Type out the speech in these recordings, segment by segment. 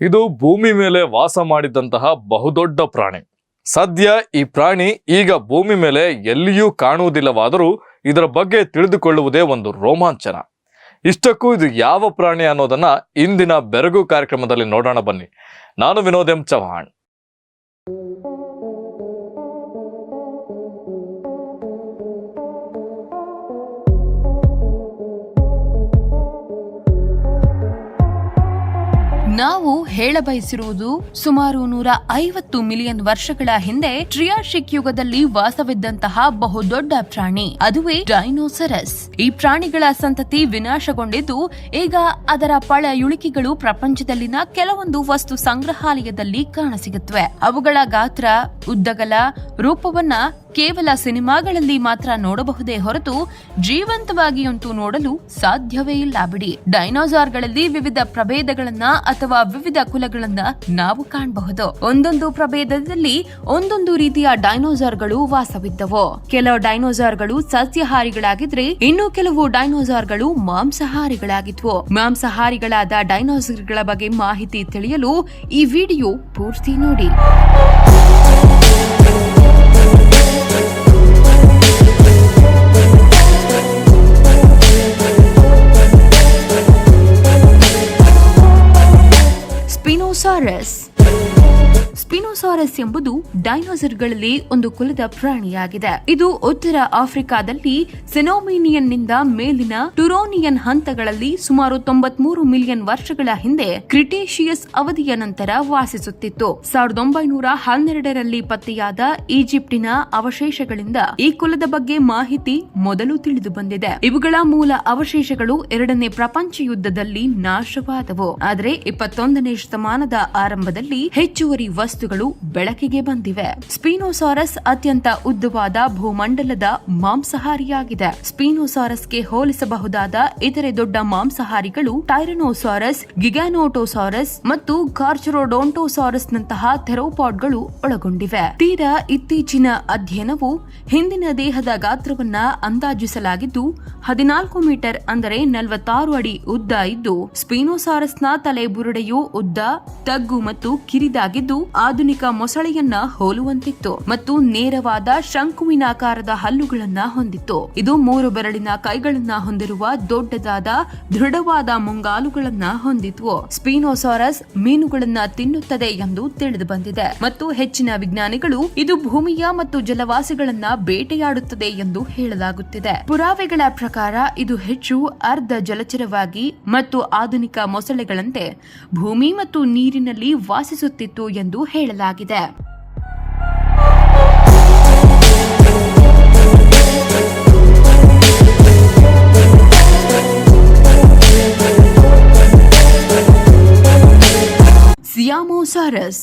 ಇದು ಭೂಮಿ ಮೇಲೆ ವಾಸ ಮಾಡಿದಂತಹ ಬಹುದೊಡ್ಡ ಪ್ರಾಣಿ. ಸದ್ಯ ಈ ಪ್ರಾಣಿ ಈಗ ಭೂಮಿ ಮೇಲೆ ಎಲ್ಲಿಯೂ ಕಾಣುವುದಿಲ್ಲವಾದರೂ ಇದರ ಬಗ್ಗೆ ತಿಳಿದುಕೊಳ್ಳುವುದೇ ಒಂದು ರೋಮಾಂಚನ. ಇಷ್ಟಕ್ಕೂ ಇದು ಯಾವ ಪ್ರಾಣಿ ಅನ್ನೋದನ್ನ ಇಂದಿನ ಬೆರಗು ಕಾರ್ಯಕ್ರಮದಲ್ಲಿ ನೋಡೋಣ ಬನ್ನಿ. ನಾನು ವಿನೋದ್ ಎಂ ಚೌಹಾಣ್ ನಾವು ಹೇಳಬಯಸಿರುವುದು ಸುಮಾರು ನೂರ ಐವತ್ತು ಮಿಲಿಯನ್ ವರ್ಷಗಳ ಹಿಂದೆ ಟ್ರಿಯಾಶಿಕ್ ಯುಗದಲ್ಲಿ ವಾಸವಿದ್ದಂತಹ ಬಹುದೊಡ್ಡ ಪ್ರಾಣಿ, ಅದುವೇ ಡೈನೋಸರಸ್ ಈ ಪ್ರಾಣಿಗಳ ಸಂತತಿ ವಿನಾಶಗೊಂಡಿದ್ದು, ಈಗ ಅದರ ಪಳೆಯುಳಿಕೆಗಳು ಪ್ರಪಂಚದಲ್ಲಿನ ಕೆಲವೊಂದು ವಸ್ತು ಸಂಗ್ರಹಾಲಯದಲ್ಲಿ ಕಾಣಸಿಗುತ್ತವೆ ಅವುಗಳ ಗಾತ್ರ, ಉದ್ದಗಲ, ರೂಪವನ್ನ ಕೇವಲ ಸಿನಿಮಾಗಳಲ್ಲಿ ಮಾತ್ರ ನೋಡಬಹುದೇ ಹೊರತು ಜೀವಂತವಾಗಿಯಂತೂ ನೋಡಲು ಸಾಧ್ಯವೇ ಇಲ್ಲ ಬಿಡಿ. ಡೈನೋಸಾರ್ಗಳಲ್ಲಿ ವಿವಿಧ ಪ್ರಭೇದಗಳನ್ನ ಅಥವಾ ವಿವಿಧ ಕುಲಗಳನ್ನ ನಾವು ಕಾಣಬಹುದು. ಒಂದೊಂದು ಪ್ರಭೇದದಲ್ಲಿ ಒಂದೊಂದು ರೀತಿಯ ಡೈನೋಸಾರ್ಗಳು ವಾಸವಿದ್ದವು. ಕೆಲವು ಡೈನೋಸಾರ್ಗಳು ಸಸ್ಯಹಾರಿಗಳಾಗಿದ್ರೆ ಇನ್ನು ಕೆಲವು ಡೈನೋಸಾರ್ಗಳು ಮಾಂಸಾಹಾರಿಗಳಾಗಿದ್ವು. ಮಾಂಸಾಹಾರಿಗಳಾದ ಡೈನೋಸಾರ್ಗಳ ಬಗ್ಗೆ ಮಾಹಿತಿ ತಿಳಿಯಲು ಈ ವಿಡಿಯೋ ಪೂರ್ತಿ ನೋಡಿ. ಸ್ಪಿನೋಸಾರಸ್ ಸ್ಪಿನೋಸಾರಸ್ ಎಂಬುದು ಡೈನೋಸರ್ಗಳಲ್ಲಿ ಒಂದು ಕುಲದ ಪ್ರಾಣಿಯಾಗಿದೆ. ಇದು ಉತ್ತರ ಆಫ್ರಿಕಾದಲ್ಲಿ ಸೆನೋಮಿನಿಯನ್ನಿಂದ ಮೇಲಿನ ಟುರೋನಿಯನ್ ಹಂತಗಳಲ್ಲಿ ಸುಮಾರು ತೊಂಬತ್ಮೂರು ಮಿಲಿಯನ್ ವರ್ಷಗಳ ಹಿಂದೆ ಕ್ರಿಟೇಷಿಯಸ್ ಅವಧಿಯ ನಂತರ ವಾಸಿಸುತ್ತಿತ್ತು. ಸಾವಿರದ ಒಂಬೈನೂರ ಹನ್ನೆರಡರಲ್ಲಿ ಪತ್ತೆಯಾದ ಈಜಿಪ್ಟಿನ ಅವಶೇಷಗಳಿಂದ ಈ ಕುಲದ ಬಗ್ಗೆ ಮಾಹಿತಿ ಮೊದಲು ತಿಳಿದು ಬಂದಿದೆ. ಇವುಗಳ ಮೂಲ ಅವಶೇಷಗಳು ಎರಡನೇ ಪ್ರಪಂಚ ಯುದ್ಧದಲ್ಲಿ ನಾಶವಾದವು. ಆದರೆ ಇಪ್ಪತ್ತೊಂದನೇ ಶತಮಾನದ ಆರಂಭದಲ್ಲಿ ಹೆಚ್ಚುವರಿ ವಸ್ತುಗಳು ಬೆಳಕಿಗೆ ಬಂದಿವೆ. ಸ್ಪೀನೋಸಾರಸ್ ಅತ್ಯಂತ ಉದ್ದವಾದ ಭೂಮಂಡಲದ ಮಾಂಸಾಹಾರಿಯಾಗಿದೆ. ಸ್ಪೀನೋಸಾರಸ್ಗೆ ಹೋಲಿಸಬಹುದಾದ ಇತರೆ ದೊಡ್ಡ ಮಾಂಸಾಹಾರಿಗಳು ಟೈರನೋಸಾರಸ್ ಗಿಗಾನೋಟೋಸಾರಸ್ ಮತ್ತು ಕಾರ್ಚರೋಡೋಂಟೋಸಾರಸ್ ನಂತಹ ಥೆರೋಪಾಡ್ಗಳು ಒಳಗೊಂಡಿವೆ. ತೀರಾ ಇತ್ತೀಚಿನ ಅಧ್ಯಯನವು ಹಿಂದಿನ ದೇಹದ ಗಾತ್ರವನ್ನ ಅಂದಾಜಿಸಲಾಗಿದ್ದು, ಹದಿನಾಲ್ಕು ಮೀಟರ್ ಅಂದರೆ ನಲವತ್ತಾರು ಅಡಿ ಉದ್ದ ಇದ್ದು, ಸ್ಪೀನೋಸಾರಸ್ನ ತಲೆ ಬುರುಡೆಯು ಉದ್ದ, ತಗ್ಗು ಮತ್ತು ಕಿರಿದಾಗಿದ್ದು ಆಧುನಿಕ ಮೊಸಳೆಯನ್ನ ಹೋಲುವಂತಿತ್ತು ಮತ್ತು ನೇರವಾದ ಶಂಕುವಿನಾಕಾರದ ಹಲ್ಲುಗಳನ್ನ ಹೊಂದಿತ್ತು. ಇದು ಮೂರು ಬೆರಳಿನ ಕೈಗಳನ್ನ ಹೊಂದಿರುವ ದೊಡ್ಡದಾದ, ದೃಢವಾದ ಮುಂಗಾಲುಗಳನ್ನ ಹೊಂದಿತ್ತು. ಸ್ಪೀನೋಸಾರಸ್ ಮೀನುಗಳನ್ನ ತಿನ್ನುತ್ತದೆ ಎಂದು ತಿಳಿದು ಬಂದಿದೆ. ಮತ್ತು ಹೆಚ್ಚಿನ ವಿಜ್ಞಾನಿಗಳು ಇದು ಭೂಮಿಯ ಮತ್ತು ಜಲವಾಸಿಗಳನ್ನ ಬೇಟೆಯಾಡುತ್ತದೆ ಎಂದು ಹೇಳಲಾಗುತ್ತಿದೆ. ಪುರಾವೆಗಳ ಪ್ರಕಾರ ಇದು ಹೆಚ್ಚು ಅರ್ಧ ಜಲಚರವಾಗಿ ಮತ್ತು ಆಧುನಿಕ ಮೊಸಳೆಗಳಂತೆ ಭೂಮಿ ಮತ್ತು ನೀರಿನಲ್ಲಿ ವಾಸಿಸುತ್ತಿತ್ತು ಎಂದು ಹೇಳಲಾಗಿದೆ. ಸಿಯಾಮೋಸಾರಸ್.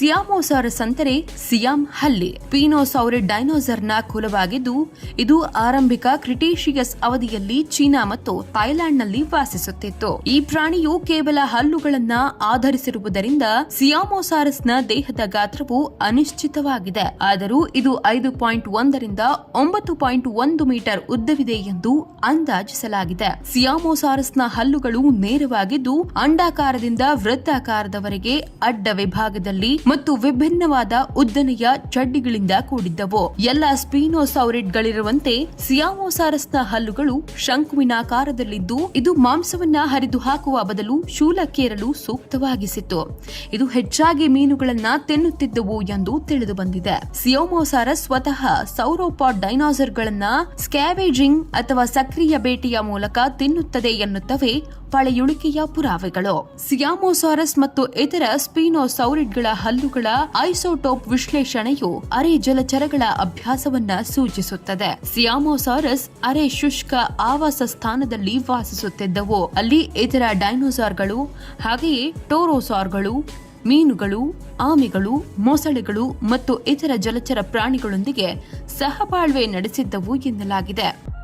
ಸಿಯಾಮೋಸಾರಸ್ ಅಂದರೆ ಸಿಯಾಮ್ ಹಲ್ಲಿ. ಡೈನೋಸರ್ ಡೈನೋಸರ್ನ ಕುಲವಾಗಿದ್ದು, ಇದು ಆರಂಭಿಕ ಕ್ರಿಟೇಷಿಯಸ್ ಅವಧಿಯಲ್ಲಿ ಚೀನಾ ಮತ್ತು ಥೈಲ್ಯಾಂಡ್ನಲ್ಲಿ ವಾಸಿಸುತ್ತಿತ್ತು. ಈ ಪ್ರಾಣಿಯು ಕೇವಲ ಹಲ್ಲುಗಳನ್ನ ಆಧರಿಸಿರುವುದರಿಂದ ಸಿಯಾಮೋಸಾರಸ್ನ ದೇಹದ ಗಾತ್ರವು ಅನಿಶ್ಚಿತವಾಗಿದೆ. ಆದರೂ ಇದು ಐದು ಪಾಯಿಂಟ್ ಒಂದರಿಂದ ಒಂಬತ್ತು ಪಾಯಿಂಟ್ ಒಂದು ಮೀಟರ್ ಉದ್ದವಿದೆ ಎಂದು ಅಂದಾಜಿಸಲಾಗಿದೆ. ಸಿಯಾಮೋಸಾರಸ್ನ ಹಲ್ಲುಗಳು ನೇರವಾಗಿದ್ದು, ಅಂಡಾಕಾರದಿಂದ ವೃತ್ತಾಕಾರದವರೆಗೆ ಅಡ್ಡ ವಿಭಾಗದಲ್ಲಿ ಮತ್ತು ವಿಭಿನ್ನವಾದ ಉದ್ದನೆಯ ಚಡ್ಡಿಗಳಿಂದ ಕೂಡಿದ್ದವು. ಎಲ್ಲ ಸ್ಪೀನೋಸೌರಿಡ್ಗಳಿರುವಂತೆ ಸಿಯಾಮೋಸಾರಸ್ನ ಹಲ್ಲುಗಳು ಶಂಕುವಿನಾಕಾರದಲ್ಲಿದ್ದು, ಇದು ಮಾಂಸವನ್ನ ಹರಿದು ಹಾಕುವ ಬದಲು ಶೂಲಕ್ಕೇರಲು ಸೂಕ್ತವಾಗಿಸಿತ್ತು. ಇದು ಹೆಚ್ಚಾಗಿ ಮೀನುಗಳನ್ನ ತಿನ್ನುತ್ತಿದ್ದವು ಎಂದು ತಿಳಿದು ಬಂದಿದೆ ಸಿಯೋಮೋಸಾರಸ್ ಸ್ವತಃ ಸೌರೋಪಾಡ್ ಡೈನಾಸರ್ಗಳನ್ನ ಸ್ಕ್ಯಾವೇಜಿಂಗ್ ಅಥವಾ ಸಕ್ರಿಯ ಬೇಟೆಯ ಮೂಲಕ ತಿನ್ನುತ್ತದೆ ಎನ್ನುತ್ತವೆ ಪಳೆಯುಳಿಕೆಯ ಪುರಾವೆಗಳು. ಸಿಯಾಮೋಸಾರಸ್ ಮತ್ತು ಇತರ ಸ್ಪೀನೋಸೌರಿಡ್ಗಳ ಹಲ್ಲುಗಳ ಐಸೋಟೋಪ್ ವಿಶ್ಲೇಷಣೆಯು ಅರೆ ಜಲಚರಗಳ ಅಭ್ಯಾಸವನ್ನ ಸೂಚಿಸುತ್ತದೆ. ಸಿಯಾಮೋಸಾರಸ್ ಅರೆ ಶುಷ್ಕ ಆವಾಸ ಸ್ಥಾನದಲ್ಲಿ ವಾಸಿಸುತ್ತಿದ್ದವು. ಅಲ್ಲಿ ಇತರ ಡೈನೋಸಾರ್ಗಳು, ಹಾಗೆಯೇ ಟೋರೋಸಾರ್ಗಳು, ಮೀನುಗಳು, ಆಮೆಗಳು, ಮೊಸಳೆಗಳು ಮತ್ತು ಇತರ ಜಲಚರ ಪ್ರಾಣಿಗಳೊಂದಿಗೆ ಸಹಬಾಳ್ವೆ ನಡೆಸಿದ್ದವು ಎನ್ನಲಾಗಿದೆ.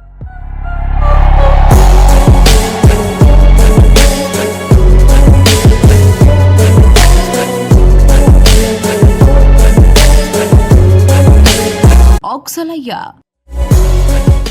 India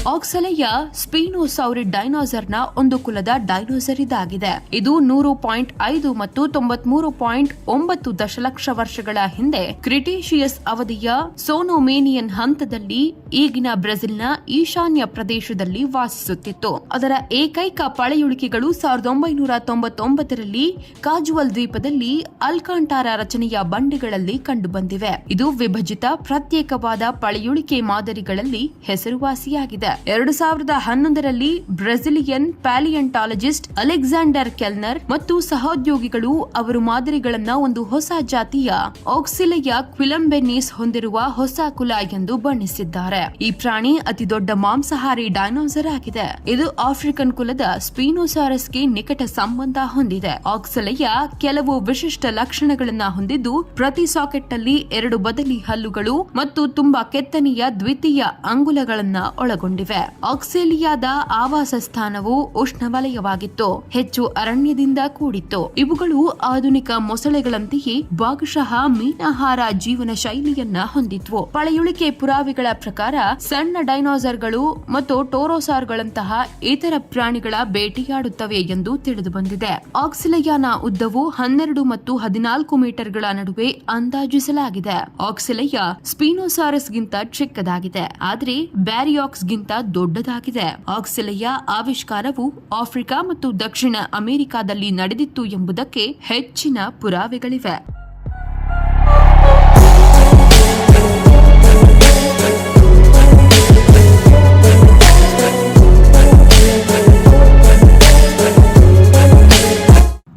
ಆಕ್ಸಲೆಯ ಸ್ಪೀನೋಸೌರಿಡ್ ಡೈನೋಸರ್ನ ಒಂದು ಕುಲದ ಡೈನೋಸರ್ ಇದಾಗಿದೆ. ಇದು ನೂರು ಪಾಯಿಂಟ್ ಐದು ಮತ್ತು ತೊಂಬತ್ಮೂರು ಪಾಯಿಂಟ್ ಒಂಬತ್ತು ದಶಲಕ್ಷ ವರ್ಷಗಳ ಹಿಂದೆ ಕ್ರಿಟೇಷಿಯಸ್ ಅವಧಿಯ ಸೋನೋಮೇನಿಯನ್ ಹಂತದಲ್ಲಿ ಈಗಿನ ಬ್ರೆಜಿಲ್ನ ಈಶಾನ್ಯ ಪ್ರದೇಶದಲ್ಲಿ ವಾಸಿಸುತ್ತಿತ್ತು. ಅದರ ಏಕೈಕ ಪಳೆಯುಳಿಕೆಗಳು ಸಾವಿರದ ಒಂಬೈನೂರ ತೊಂಬತ್ತೊಂಬತ್ತರಲ್ಲಿ ಕಾಜುವಲ್ ದ್ವೀಪದಲ್ಲಿ ಅಲ್ಕಾಂಟಾರ ರಚನೆಯ ಬಂಡೆಗಳಲ್ಲಿ ಕಂಡುಬಂದಿವೆ. ಇದು ವಿಭಜಿತ ಪ್ರತ್ಯೇಕವಾದ ಪಳೆಯುಳಿಕೆ ಮಾದರಿಗಳಲ್ಲಿ ಹೆಸರುವಾಸಿಯಾಗಿದೆ. ಎರಡು ಸಾವಿರದ ಹನ್ನೊಂದರಲ್ಲಿ ಬ್ರೆಜಿಲಿಯನ್ ಪ್ಯಾಲಿಯಂಟಾಲಜಿಸ್ಟ್ ಅಲೆಕ್ಸಾಂಡರ್ ಕೆಲ್ನರ್ ಮತ್ತು ಸಹೋದ್ಯೋಗಿಗಳು ಅವರು ಮಾದರಿಗಳನ್ನ ಒಂದು ಹೊಸ ಜಾತಿಯ ಆಕ್ಸಿಲೆಯ ಕ್ವಿಲಂಬೆನೀಸ್ ಹೊಂದಿರುವ ಹೊಸ ಕುಲ ಎಂದು ಬಣ್ಣಿಸಿದ್ದಾರೆ. ಈ ಪ್ರಾಣಿ ಅತಿ ದೊಡ್ಡ ಮಾಂಸಾಹಾರಿ ಡೈನೋಸರ್ ಆಗಿದೆ. ಇದು ಆಫ್ರಿಕನ್ ಕುಲದ ಸ್ಪೀನೋಸಾರಸ್ಗೆ ನಿಕಟ ಸಂಬಂಧ ಹೊಂದಿದೆ. ಆಕ್ಸಲೆಯ ಕೆಲವು ವಿಶಿಷ್ಟ ಲಕ್ಷಣಗಳನ್ನ ಹೊಂದಿದ್ದು, ಪ್ರತಿ ಸಾಕೆಟ್ನಲ್ಲಿ ಎರಡು ಬದಲಿ ಹಲ್ಲುಗಳು ಮತ್ತು ತುಂಬಾ ಕೆತ್ತನೆಯ ದ್ವಿತೀಯ ಅಂಗುಲಗಳನ್ನ ಒಳಗೊಂಡಿವೆ. ಆಕ್ಸೇಲಿಯಾದ ಆವಾಸ ಸ್ಥಾನವು ಉಷ್ಣವಲಯವಾಗಿತ್ತು. ಹೆಚ್ಚು ಅರಣ್ಯದಿಂದ ಕೂಡಿತ್ತು. ಇವುಗಳು ಆಧುನಿಕ ಮೊಸಳೆಗಳಂತೆಯೇ ಭಾಗಶಃ ಮೀನಾಹಾರ ಜೀವನ ಶೈಲಿಯನ್ನ ಹೊಂದಿದ್ವು. ಪಳೆಯುಳಿಕೆ ಪುರಾವೆಗಳ ಪ್ರಕಾರ ಸಣ್ಣ ಡೈನೋಸರ್ಗಳು ಮತ್ತು ಟೋರೋಸಾರ್ಗಳಂತಹ ಇತರ ಪ್ರಾಣಿಗಳ ಬೇಟೆಯಾಡುತ್ತವೆ ಎಂದು ತಿಳಿದು ಬಂದಿದೆ ಆಕ್ಸಿಲಯಾನ ಉದ್ದವು ಹನ್ನೆರಡು ಮತ್ತು ಹದಿನಾಲ್ಕು ಮೀಟರ್ಗಳ ನಡುವೆ ಅಂದಾಜಿಸಲಾಗಿದೆ. ಆಕ್ಸಿಲಯ ಸ್ಪೀನೋಸಾರಸ್ ಗಿಂತ ಚಿಕ್ಕದಾಗಿದೆ. ಆದರೆ ಬ್ಯಾರಿಯಾಕ್ಸ್ ಗಿಂತ ದೊಡ್ಡದಾಗಿದೆ. ಆಕ್ಸಿಲೆಯ ಆವಿಷ್ಕಾರವು ಆಫ್ರಿಕಾ ಮತ್ತು ದಕ್ಷಿಣ ಅಮೆರಿಕಾದಲ್ಲಿ ನಡೆದಿತ್ತು ಎಂಬುದಕ್ಕೆ ಹೆಚ್ಚಿನ ಪುರಾವೆಗಳಿವೆ.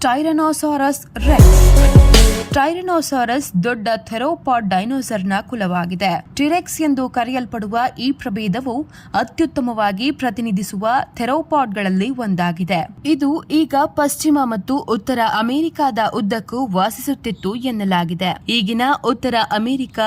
ಟೈರನೋಸಾರಸ್ ರೆಕ್ಸ್ ಟೈರನೋಸಾರಸ್ ದೊಡ್ಡ ಥೆರೋಪಾಡ್ ಡೈನೋಸರ್ನ ಕುಲವಾಗಿದೆ. ಟಿರೆಕ್ಸ್ ಎಂದು ಕರೆಯಲ್ಪಡುವ ಈ ಪ್ರಭೇದವು ಅತ್ಯುತ್ತಮವಾಗಿ ಪ್ರತಿನಿಧಿಸುವ ಥೆರೋಪಾಡ್ಗಳಲ್ಲಿ ಒಂದಾಗಿದೆ. ಇದು ಈಗ ಪಶ್ಚಿಮ ಮತ್ತು ಉತ್ತರ ಅಮೆರಿಕಾದ ಉದ್ದಕ್ಕೂ ವಾಸಿಸುತ್ತಿತ್ತು ಎನ್ನಲಾಗಿದೆ. ಈಗಿನ ಉತ್ತರ ಅಮೆರಿಕ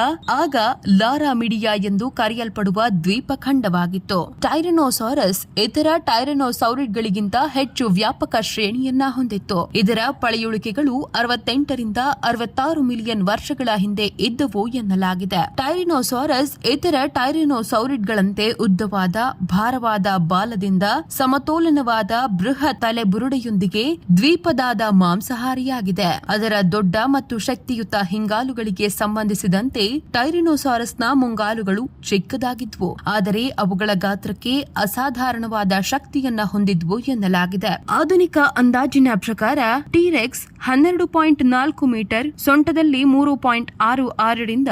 ಆಗ ಲಾರಾಮಿಡಿಯಾ ಎಂದು ಕರೆಯಲ್ಪಡುವ ದ್ವೀಪಖಂಡವಾಗಿತ್ತು. ಟೈರಿನೋಸಾರಸ್ ಇತರ ಟೈರನೋಸೌರಿಡ್ಗಳಿಗಿಂತ ಹೆಚ್ಚು ವ್ಯಾಪಕ ಶ್ರೇಣಿಯನ್ನ ಹೊಂದಿತ್ತು. ಇದರ ಪಳೆಯುಳಿಕೆಗಳು ಅರವತ್ತೆಂಟರಿಂದ ಅರವತ್ತಾರು ಮಿಲಿಯನ್ ವರ್ಷಗಳ ಹಿಂದೆ ಇದ್ದವು ಎನ್ನಲಾಗಿದೆ. ಟೈರಿನೋಸಾರಸ್ ಇತರ ಟೈರಿನೋಸೌರಿಡ್ಗಳಂತೆ ಉದ್ದವಾದ, ಭಾರವಾದ ಬಾಲದಿಂದ ಸಮತೋಲನವಾದ ಬೃಹತ್ ತಲೆಬುರುಡೆಯೊಂದಿಗೆ ದ್ವೀಪದಾದ ಮಾಂಸಾಹಾರಿಯಾಗಿದೆ. ಅದರ ದೊಡ್ಡ ಮತ್ತು ಶಕ್ತಿಯುತ ಹಿಂಗಾಲುಗಳಿಗೆ ಸಂಬಂಧಿಸಿದಂತೆ ಟೈರಿನೋಸಾರಸ್ನ ಮುಂಗಾಲುಗಳು ಚಿಕ್ಕದಾಗಿದ್ವು. ಆದರೆ ಅವುಗಳ ಗಾತ್ರಕ್ಕೆ ಅಸಾಧಾರಣವಾದ ಶಕ್ತಿಯನ್ನ ಹೊಂದಿದ್ವು ಎನ್ನಲಾಗಿದೆ. ಆಧುನಿಕ ಅಂದಾಜಿನ ಪ್ರಕಾರ ಟಿರೆಕ್ಸ್ ಹನ್ನೆರಡು ಪಾಯಿಂಟ್ ನಾಲ್ಕು ಮೀಟರ್ ಸೊಂಟದಲ್ಲಿ ಮೂರು ಪಾಯಿಂಟ್ ಆರು ಆರರಿಂದ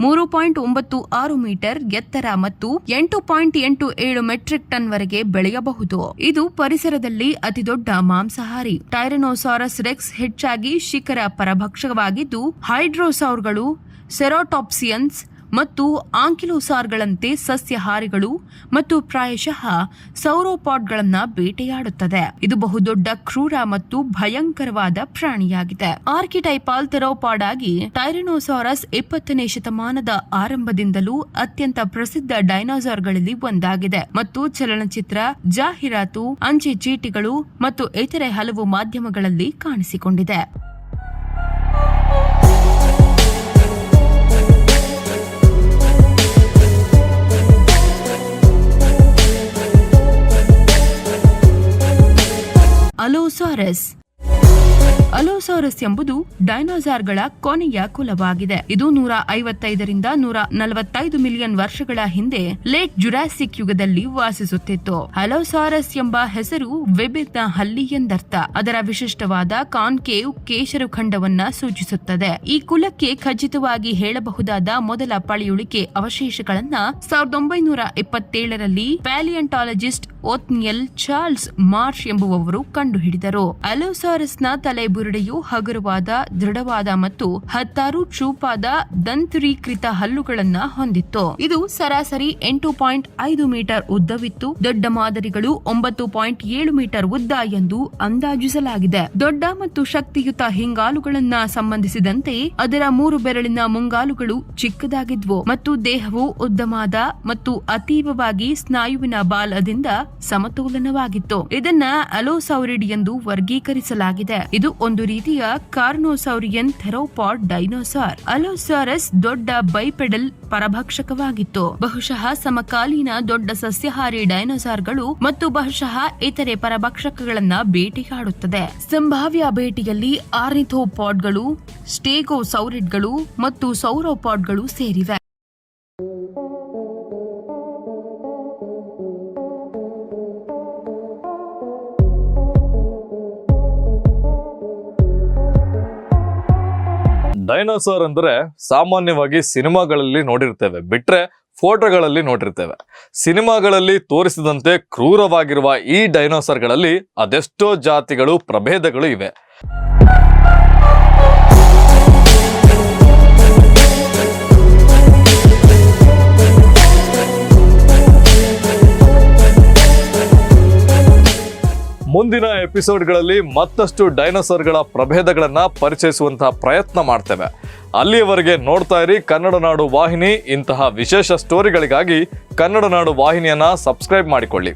ಮೂರು ಪಾಯಿಂಟ್ ಒಂಬತ್ತು ಆರು ಮೀಟರ್ ಎತ್ತರ ಮತ್ತು ಎಂಟು ಪಾಯಿಂಟ್ ಎಂಟು ಏಳು ಮೆಟ್ರಿಕ್ ಟನ್ ವರೆಗೆ ಬೆಳೆಯಬಹುದು. ಇದು ಪರಿಸರದಲ್ಲಿ ಅತಿದೊಡ್ಡ ಮಾಂಸಾಹಾರಿ. ಟೈರನೋಸಾರಸ್ ರೆಕ್ಸ್ ಹೆಚ್ಚಾಗಿ ಶಿಖರ ಪರಭಕ್ಷಕವಾಗಿದ್ದು ಹೈಡ್ರೋಸೌರ್ಗಳು, ಸೆರೋಟಾಪ್ಸಿಯನ್ಸ್ ಮತ್ತು ಆಂಕಿಲೋಸಾರ್ಗಳಂತೆ ಸಸ್ಯಹಾರಿಗಳು ಮತ್ತು ಪ್ರಾಯಶಃ ಸೌರೋಪಾಡ್ಗಳನ್ನು ಬೇಟೆಯಾಡುತ್ತದೆ. ಇದು ಬಹುದೊಡ್ಡ ಕ್ರೂರ ಮತ್ತು ಭಯಂಕರವಾದ ಪ್ರಾಣಿಯಾಗಿದೆ. ಆರ್ಕಿಟೈಪಾಲ್ ಥೆರೋಪಾಡ್ ಆಗಿ ಟೈರಿನೋಸಾರಸ್ ಇಪ್ಪತ್ತನೇ ಶತಮಾನದ ಆರಂಭದಿಂದಲೂ ಅತ್ಯಂತ ಪ್ರಸಿದ್ಧ ಡೈನೋಸಾರ್ಗಳಲ್ಲಿ ಒಂದಾಗಿದೆ. ಮತ್ತು ಚಲನಚಿತ್ರ, ಜಾಹೀರಾತು, ಅಂಚೆ ಚೀಟಿಗಳು ಮತ್ತು ಇತರೆ ಹಲವು ಮಾಧ್ಯಮಗಳಲ್ಲಿ ಕಾಣಿಸಿಕೊಂಡಿದೆ. ಅಲೋಸಾರಸ್ ಅಲೋಸಾರಸ್ ಎಂಬುದು ಡೈನೋಸಾರ್ಗಳ ಕೊನೆಯ ಕುಲವಾಗಿದೆ. ಇದು ನೂರ ಐವತ್ತೈದರಿಂದ ನೂರ ನಲವತ್ತೈದು ಮಿಲಿಯನ್ ವರ್ಷಗಳ ಹಿಂದೆ ಲೇಟ್ ಜುರಾಸಿಕ್ ಯುಗದಲ್ಲಿ ವಾಸಿಸುತ್ತಿತ್ತು. ಅಲೋಸಾರಸ್ ಎಂಬ ಹೆಸರು ವಿಭಿನ್ನ ಹಲ್ಲಿ ಎಂದರ್ಥ. ಅದರ ವಿಶಿಷ್ಟವಾದ ಕಾನ್ಕೇವ್ ಕೇಶರು ಖಂಡವನ್ನ ಸೂಚಿಸುತ್ತದೆ. ಈ ಕುಲಕ್ಕೆ ಖಚಿತವಾಗಿ ಹೇಳಬಹುದಾದ ಮೊದಲ ಪಳೆಯುಳಿಕೆ ಅವಶೇಷಗಳನ್ನ ಸಾವಿರದ ಒಂಬೈನೂರ ಇಪ್ಪತ್ತೇಳರಲ್ಲಿ ಪ್ಯಾಲಿಯಂಟಾಲಜಿಸ್ಟ್ ಓತ್ನಿಯಲ್ ಚಾರ್ಲ್ಸ್ ಮಾರ್ಷ್ ಎಂಬುವವರು ಕಂಡುಹಿಡಿದರು. ಅಲೋಸಾರಸ್ನ ತಲೆ ಬುರುಡೆಯು ಹಗುರವಾದ, ದೃಢವಾದ ಮತ್ತು ಹತ್ತಾರು ಚೂಪಾದ ದಂತ್ರೀಕೃತ ಹಲ್ಲುಗಳನ್ನ ಹೊಂದಿತ್ತು. ಇದು ಸರಾಸರಿ ಎಂಟು ಪಾಯಿಂಟ್ ಐದು ಮೀಟರ್ ಉದ್ದವಿತ್ತು. ದೊಡ್ಡ ಮಾದರಿಗಳು ಒಂಬತ್ತು ಪಾಯಿಂಟ್ ಏಳು ಮೀಟರ್ ಉದ್ದ ಎಂದು ಅಂದಾಜಿಸಲಾಗಿದೆ. ದೊಡ್ಡ ಮತ್ತು ಶಕ್ತಿಯುತ ಹಿಂಗಾಲುಗಳನ್ನ ಸಂಬಂಧಿಸಿದಂತೆ ಅದರ ಮೂರು ಬೆರಳಿನ ಮುಂಗಾಲುಗಳು ಚಿಕ್ಕದಾಗಿದ್ವು ಮತ್ತು ದೇಹವು ಉದ್ದಮಾದ ಮತ್ತು ಅತೀವವಾಗಿ ಸ್ನಾಯುವಿನ ಬಾಲದಿಂದ ಸಮತೋಲನವಾಗಿತ್ತು. ಇದನ್ನ ಅಲೋಸೌರಿಡ್ ಎಂದು ವರ್ಗೀಕರಿಸಲಾಗಿದೆ. ಇದು ಒಂದು ಒಂದು ರೀತಿಯ ಕಾರ್ನೋಸೌರಿಯನ್ ಥೆರೋಪಾಡ್ ಡೈನೋಸಾರ್. ಅಲೋಸಾರಸ್ ದೊಡ್ಡ ಬೈಪೆಡಲ್ ಪರಭಕ್ಷಕವಾಗಿತ್ತು. ಬಹುಶಃ ಸಮಕಾಲೀನ ದೊಡ್ಡ ಸಸ್ಯಹಾರಿ ಡೈನೋಸಾರ್ಗಳು ಮತ್ತು ಬಹುಶಃ ಇತರೆ ಪರಭಕ್ಷಕಗಳನ್ನ ಬೇಟೆಯಾಡುತ್ತದೆ ಸಂಭಾವ್ಯ ಭೇಟಿಯಲ್ಲಿ ಆರ್ನಿಥೋಪಾಡ್ಗಳು, ಸ್ಟೇಗೋಸೌರಿಡ್ಗಳು ಮತ್ತು ಸೌರೋಪಾಡ್ಗಳು ಸೇರಿವೆ. ಡೈನೋಸಾರ್ ಅಂದ್ರೆ ಸಾಮಾನ್ಯವಾಗಿ ಸಿನಿಮಾಗಳಲ್ಲಿ ನೋಡಿರ್ತೇವೆ. ಬಿಟ್ರೆ ಫೋಟೋಗಳಲ್ಲಿ ನೋಡಿರ್ತೇವೆ. ಸಿನಿಮಾಗಳಲ್ಲಿ ತೋರಿಸಿದಂತೆ ಕ್ರೂರವಾಗಿರುವ ಈ ಡೈನೋಸಾರ್ಗಳಲ್ಲಿ ಅದೆಷ್ಟೋ ಜಾತಿಗಳು, ಪ್ರಭೇದಗಳು ಇವೆ. ಮುಂದಿನ ಎಪಿಸೋಡ್ಗಳಲ್ಲಿ ಮತ್ತಷ್ಟು ಡೈನೋಸಾರ್ಗಳ ಪ್ರಭೇದಗಳನ್ನು ಪರಿಚಯಿಸುವಂತಹ ಪ್ರಯತ್ನ ಮಾಡ್ತೇವೆ. ಅಲ್ಲಿಯವರೆಗೆ ನೋಡ್ತಾ ಇರಿ ಕನ್ನಡ ನಾಡು ವಾಹಿನಿ. ಇಂತಹ ವಿಶೇಷ ಸ್ಟೋರಿಗಳಿಗಾಗಿ ಕನ್ನಡ ನಾಡು ವಾಹಿನಿಯನ್ನು ಸಬ್ಸ್ಕ್ರೈಬ್ ಮಾಡಿಕೊಳ್ಳಿ.